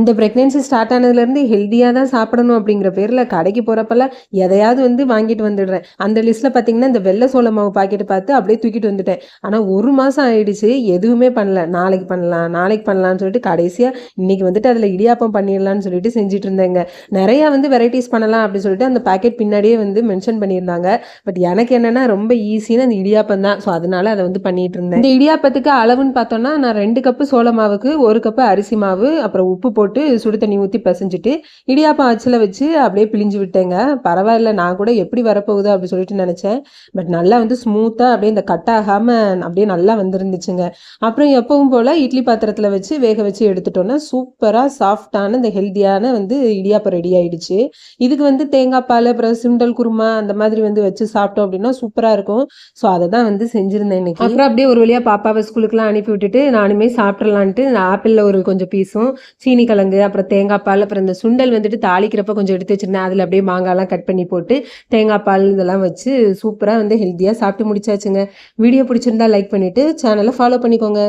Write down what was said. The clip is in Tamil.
இந்த ப்ரெக்னென்சி ஸ்டார்ட் ஆனதுலேருந்து ஹெல்த்தியாக தான் சாப்பிடணும் அப்படிங்கிற பேரில் கடைக்கு போகிறப்பெல்லாம் எதையாவது வந்து வாங்கிட்டு வந்துடுறேன். அந்த லிஸ்ட்டில் பார்த்தீங்கன்னா இந்த வெள்ளை சோள மாவு பாக்கெட் பார்த்து அப்படியே தூக்கிட்டு வந்துட்டேன். ஆனால் ஒரு மாதம் ஆயிடுச்சு எதுவுமே பண்ணல. நாளைக்கு பண்ணலாம் நாளைக்கு பண்ணலான்னு சொல்லிட்டு கடைசியாக இன்றைக்கி வந்துட்டு அதில் இடியாப்பம் பண்ணிடலான்னு சொல்லிட்டு செஞ்சுட்டு இருந்தேங்க. நிறையா வந்து வெரைட்டிஸ் பண்ணலாம் அப்படின்னு சொல்லிட்டு அந்த பாக்கெட் பின்னாடியே வந்து மென்ஷன் பண்ணியிருந்தாங்க. பட் எனக்கு என்னென்னா ரொம்ப ஈஸின்னு அந்த இடியாப்பம் தான். ஸோ அதனால அதை வந்து பண்ணிட்டு இருந்தேன். இந்த இடியாப்பத்துக்கு அளவுன்னு பார்த்தோம்னா நான் ரெண்டு கப்பு சோள மாவுக்கு ஒரு கப்பு அரிசி மாவு அப்புறம் உப்பு போட்டு சுடு தண்ணி ஊற்றி பிசைஞ்சிட்டு இடியாப்பம் அச்சில் வச்சு அப்படியே பிழிஞ்சு விட்டேங்க. பரவாயில்ல நான் கூட எப்படி வரப்போகுது அப்படி சொல்லிட்டு நினச்சேன். பட் நல்லா வந்து ஸ்மூத்தாக அப்படியே இந்த கட் ஆகாமல் அப்படியே நல்லா வந்துருந்துச்சுங்க. அப்புறம் எப்பவும் போல் இட்லி பாத்திரத்தில் வச்சு வேக வச்சு எடுத்துட்டோன்னா சூப்பராக சாஃப்டான இந்த ஹெல்த்தியான வந்து இடியாப்பம் ரெடி ஆயிடுச்சு. இதுக்கு வந்து தேங்காய் பால் அப்புறம் சுண்டல் குருமா அந்த மாதிரி வந்து வச்சு சாப்பிட்டோம் அப்படின்னா சூப்பராக இருக்கும். ஸோ அதை தான் வந்து செஞ்சுருந்தேன் இன்னைக்கு. அப்புறம் அப்படியே ஒரு வழியாக பாப்பாவை ஸ்கூலுக்குலாம் அனுப்பி விட்டுட்டு நானுமே சாப்பிட்றலான்ட்டு ஆப்பிளில் ஒரு கொஞ்சம் பீஸும் சீனி கிழங்கு அப்புறம் தேங்காய் பால் அப்புறம் இந்த சுண்டல் வந்துட்டு தாளிக்கிறப்ப கொஞ்சம் எடுத்து வச்சிருந்தேன். அதில் அப்படியே மாங்காய்லாம் கட் பண்ணி போட்டு தேங்காய் பால் இதெல்லாம் வச்சு சூப்பராக வந்து ஹெல்த்தியாக சாப்பிட்டு முடிச்சாச்சுங்க. வீடியோ பிடிச்சிருந்தா லைக் பண்ணிவிட்டு சேனலை ஃபாலோ பண்ணிக்கோங்க.